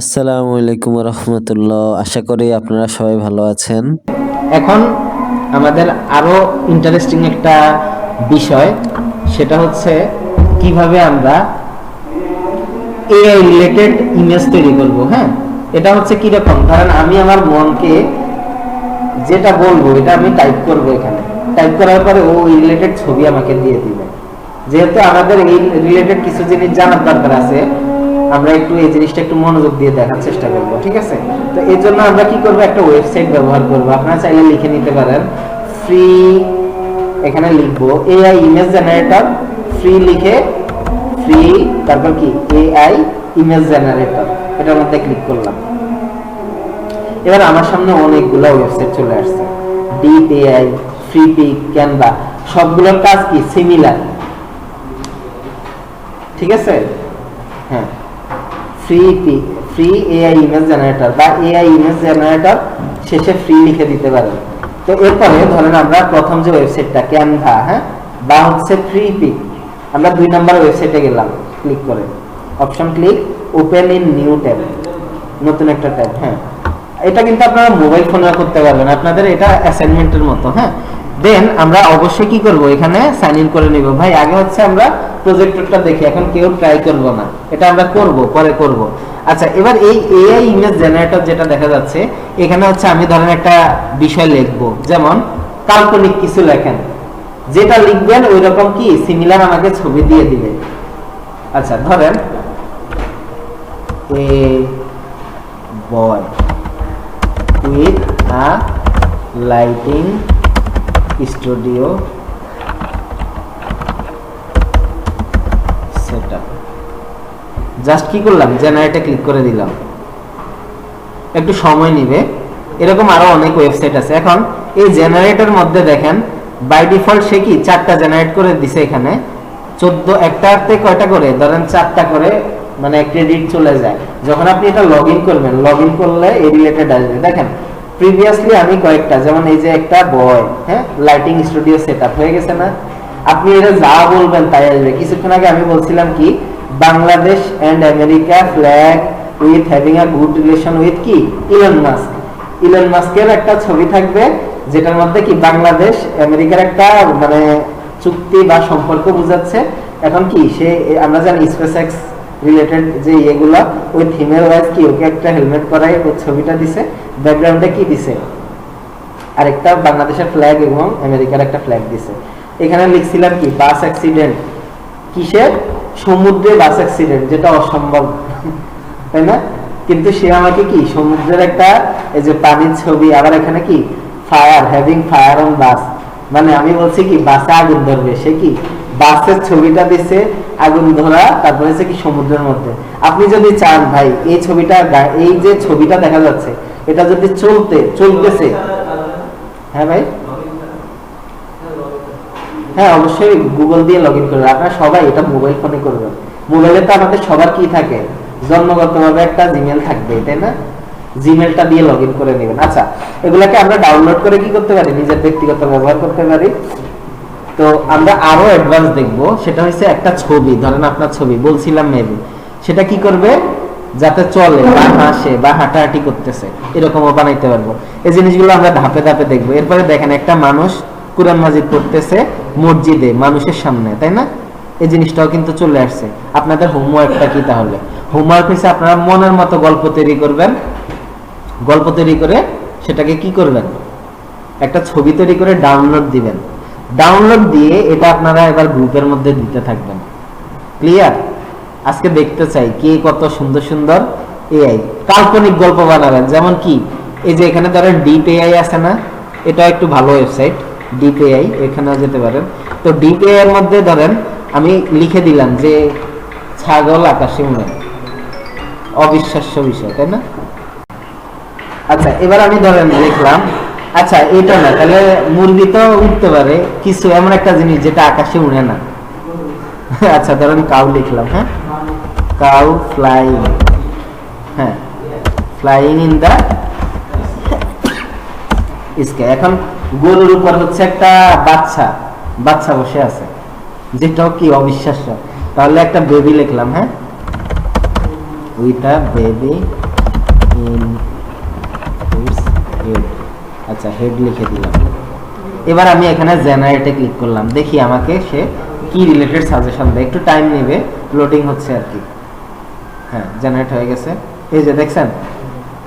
আসসালামু আলাইকুম রহমতুল্লাহ আশা করি আপনারা সবাই ভালো আছেন। এখন আমাদের আরও ইন্টারেস্টিং একটা বিষয়, সেটা হচ্ছে কীভাবে আমরা এআই রিলেটেড ইমেজ তৈরি করব হ্যাঁ? এটা হচ্ছে কি রকম ধরেন আমি আমার মনকে যেটা বলব, এটা আমি টাইপ করব এখানে। টাইপ করার পরে ও রিলেটেড ছবি আমাকে দিয়ে দিবে। যেহেতু আমাদের এই রিলেটেড কিছু জিনিস জানার দরকার আছে আমরা একটু এই জিনিসটা একটু মনোযোগ দিয়ে দেখার চেষ্টা করব, ঠিক আছে? তো এর জন্য আমরা কি করব, একটা ওয়েবসাইট ব্যবহার করব। আপনারা চাইলে লিখে নিতে পারেন ফ্রি এখানে লিখব এআই ইমেজ জেনারেটর ফ্রি লিখে ফ্রি তারপর কি? এআই ইমেজ জেনারেটর এটার মধ্যে ক্লিক করলাম। এবার আমার সামনে অনেকগুলো ওয়েবসাইট চলে আসছে। Deep AI Freepik Canva সবগুলোর কাজ কি? সিমিলার ঠিক আছে? হ্যাঁ। Freepik free AI image generator বা এআই ইমেজ জেনারেটর শেষে ফ্রি লিখে দিতে পারেন তো এরপরে ধরেন আমরা প্রথম যে ওয়েবসাইটটা ক্যানভা হ্যাঁ? বা হচ্ছে আমরা দুই নাম্বার ওয়েবসাইটে গেলাম ক্লিক করে। Option click open in new tab নতুন একটা ট্যাব হ্যাঁ? এটা কিন্তু আপনারা মোবাইল ফোনে করতে পারবেন। আপনাদের এটা অ্যাসাইনমেন্টের মতো হ্যাঁ? দেন আমরা অবশ্যই কি করব? এখানে সাইন ইন করে নিব। ভাই, আগে হচ্ছে আমরা প্রজেক্টরটা দেখি, এখন কেউ ট্রাই করব না। এটা আমরা করব, পরে করব। আচ্ছা এবার এই এআই ইমেজ জেনারেটর যেটা দেখা যাচ্ছে, এখানে হচ্ছে আমি ধরেন একটা বিষয় লিখব। যেমন, কাল্পনিক কিছু লেখেন। যেটা লিখবেন ওই রকম কি সিমিলার আমাকে ছবি দিয়ে দিবে। আচ্ছা ধরেন a boy with a lighting studio just কি করলাম? জেনারেটে ক্লিক করে দিলাম। একটু সময় নিবে। এরকম আরও অনেক ওয়েবসাইট আছে। এখন এই জেনারেটর মধ্যে দেখেন বাই ডিফল্ট সে কি চারটা জেনারেট করে দিছে এখানে। চোদ্দ একটাতে কয়টা করে? ধরেন চারটা করে মানে ক্রেডিট চলে যায়। যখন আপনি এটা লগ করবেন লগ করলে এই রিলেটেড আসবে। দেখেন প্রিভিয়াসলি আমি কয়েকটা, যেমন এই যে একটা বয় হ্যাঁ লাইটিং স্টুডিও সেট হয়ে গেছে না? আপনি এটা যা বলবেন তাই আসবে। কিছুক্ষণ আগে আমি বলছিলাম কি, Bangladesh and America flag with having a good relation with কি? ইলন মাস্ক ইলন মাস্কের একটা ছবি থাকবে, যেটার মধ্যে কি বাংলাদেশ আমেরিকার একটা মানে চুক্তি বা সম্পর্ক বোঝাচ্ছে। এখন কি, সে, আমরা জানি স্পেস এক্স রিলেটেড যে ইয়েগুলো, ওই থিমের ওয়াইজ কি, ওকে একটা হেলমেট করাই ওই ছবিটা দিছে। ব্যাকগ্রাউন্ডে কি দিছে? আরেকটা বাংলাদেশের ফ্ল্যাগ এবং আমেরিকার একটা ফ্ল্যাগ দিছে। এখানে লিখছিলাম কি, বাস অ্যাক্সিডেন্ট কিসের? সমুদ্রে বাস অ্যাক্সিডেন্ট যেটা অসম্ভব। তাই না? কিন্তু সে আমাকে কি, সমুদ্রের একটা, এই যে পানির ছবি, আবার এখানে কি? Fire having fire on bus মানে আমি বলছি কি, বাসে আগুন ধরবে। সে কি, বাসের ছবিটা দিছে, আগুন ধরা, তারপরে হচ্ছে কি সমুদ্রের মধ্যে। আপনি যদি চান ভাই, এই ছবিটা এই যে ছবিটা দেখা যাচ্ছে, এটা যদি চলতে, চলতেছে। হ্যাঁ ভাই? হ্যাঁ অবশ্যই গুগল দিয়ে লগ ইন করবেন আপনারা সবাই এটা মোবাইল ফোনে করবেন মোবাইলে তো আমাদের সবার কি থাকে? জন্মগতভাবে একটা জিমেল থাকবে, তাই না? জিমেলটা দিয়ে লগ ইন করে নেবেন। আচ্ছা এগুলাকে আমরা ডাউনলোড করে কি করতে পারি? নিজের ব্যক্তিগত ব্যবহার করতে পারি। তো আমরা আরও অ্যাডভান্স দেখব। সেটা হচ্ছে একটা ছবি। ধরেন আপনার ছবি, বলছিলাম মেবি সেটা কি করবে? যাতে চলে বা হাসে বা হাঁটাহাঁটি করতেছে। এরকমও বানাইতে পারব। এই জিনিসগুলো আমরা ধাপে ধাপে দেখব। এরপরে দেখেন একটা মানুষ কোরআন মাজিদ পড়তেছে। মসজিদে, মানুষের সামনে, তাই না? এই জিনিসটাও কিন্তু চলে আসছে। আপনাদের হোমওয়ার্কটা কি তাহলে? হোমওয়ার্ক হচ্ছে আপনারা মনের মতো গল্প তৈরি করবেন। গল্প তৈরি করে সেটাকে কি করবেন? একটা ছবি তৈরি করে ডাউনলোড দিবেন। ডাউনলোড দিয়ে এটা আপনারা এবার গ্রুপের মধ্যে দিতে থাকবেন। ক্লিয়ার আজকে দেখতে চাই কে কত সুন্দর সুন্দর এআই কাল্পনিক গল্প বানাবেন। যেমন কি, এই যে এখানে ধরেন ডিপ এআই আছে না, এটা একটু ভালো ওয়েবসাইট ডিপ এআই এখানেও যেতে পারেন। তো ডিপ এর মধ্যে ধরেন, আমি লিখে দিলাম যে ছাগল আকাশে উড়ে। অবিশ্বাস্য বিষয়, তাই না? আচ্ছা এবার আমি ধরেন লিখলাম আচ্ছা এটা না, তাহলে মুরগি তো উঠতে পারে, কিছু এমন একটা জিনিস যেটা আকাশে উড়ে না। আচ্ছা ধরেন কাউ লিখলাম হ্যাঁ? কাউ ফ্লাইং হ্যাঁ ফ্লাইং ইন দা স্কাই এখন গরুর উপর হচ্ছে একটা বাচ্চা বাচ্চা বসে আছে। যেটাও কি অবিশ্বাস্য। তাহলে একটা বেবি লিখলাম হ্যাঁ? With a baby in head আচ্ছা হেড লিখে দিলাম। এবার আমি এখানে জেনারেটে ক্লিক করলাম। দেখি আমাকে সে কি রিলেটেড সাজেশন দেয়। একটু টাইম নেবে লোডিং হচ্ছে আর কি। হ্যাঁ জেনারেট হয়ে গেছে। এই যে দেখছেন,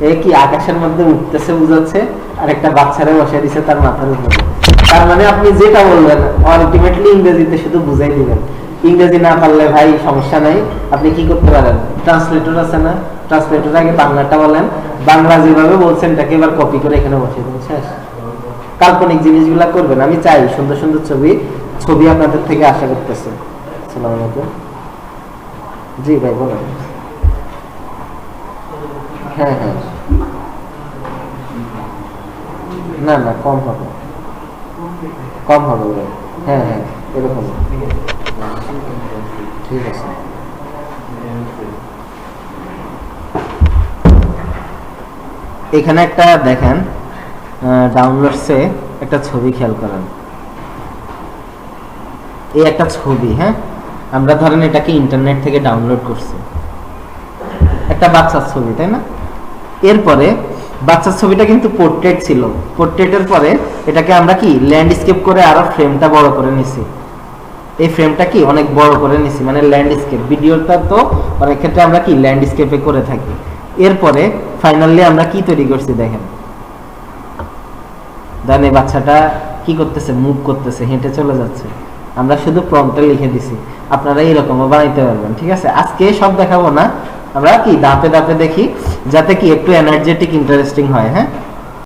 এ কি আকাশের মধ্যে উঠতেছে, বুঝাচ্ছে? আর একটা বাচ্চারে বসে দিছে, তার মাথার উপরে। তার মানে আপনি যেটা বলবেন আলটিমেটলি ইংরেজিতে শুধু বুঝাই দিবেন। ইংরেজি না পারলে ভাই সমস্যা নাই, আপনি কি করতে পারেন? ট্রান্সলেটর আছে না? ট্রান্সলেটর আগে বাংলাটা বলেন। বাংলা যেভাবে বলছেন তাকে এবার কপি করে এখানে বসে দিন শেষ। কাল্পনিক জিনিসগুলা করবেন। আমি চাই সুন্দর সুন্দর ছবি ছবি আপনাদের থেকে আশা করতেছে। আলাইকুম। জি ভাই, বলেন। হ্যাঁ হ্যাঁ। না না, কম হবে। কম হবে হ্যাঁ হ্যাঁ এরকম। ঠিক আছে। এখানে একটা দেখেন ডাউনলোডসে একটা ছবি খেয়াল করেন। এই একটা ছবি হ্যাঁ? আমরা ধরেন এটাকে ইন্টারনেট থেকে ডাউনলোড করছি। একটা বাচ্চার ছবি, তাই না? এরপরে বাচ্চার ছবিটা কিন্তু পোর্ট্রেট ছিল। পোর্ট্রেটের পরে এটাকে আমরা কি ল্যান্ডস্কেপ করে আরও ফ্রেমটা বড় করে নিছি। এই ফ্রেমটা কি অনেক বড় করে নিছি মানে ল্যান্ডস্কেপ ভিডিওটা তো অনেক ক্ষেত্রে আমরা কি ল্যান্ডস্কেপে করে থাকি। এরপরে ফাইনালি আমরা কি তৈরি করছি দেখেন। দেন এই বাচ্চাটা কি করতেছে? মুভ করতেছে, হেঁটে চলে যাচ্ছে। আমরা শুধু প্রম্পটে লিখে দিছি। আপনারা এরকমও বানাইতে পারবেন, ঠিক আছে? আজকে সব দেখাবো না। আমরা কি দাঁতে দাঁতে দেখি? যাতে কি একটু এনার্জেটিক ইন্টারেস্টিং হয় হ্যাঁ?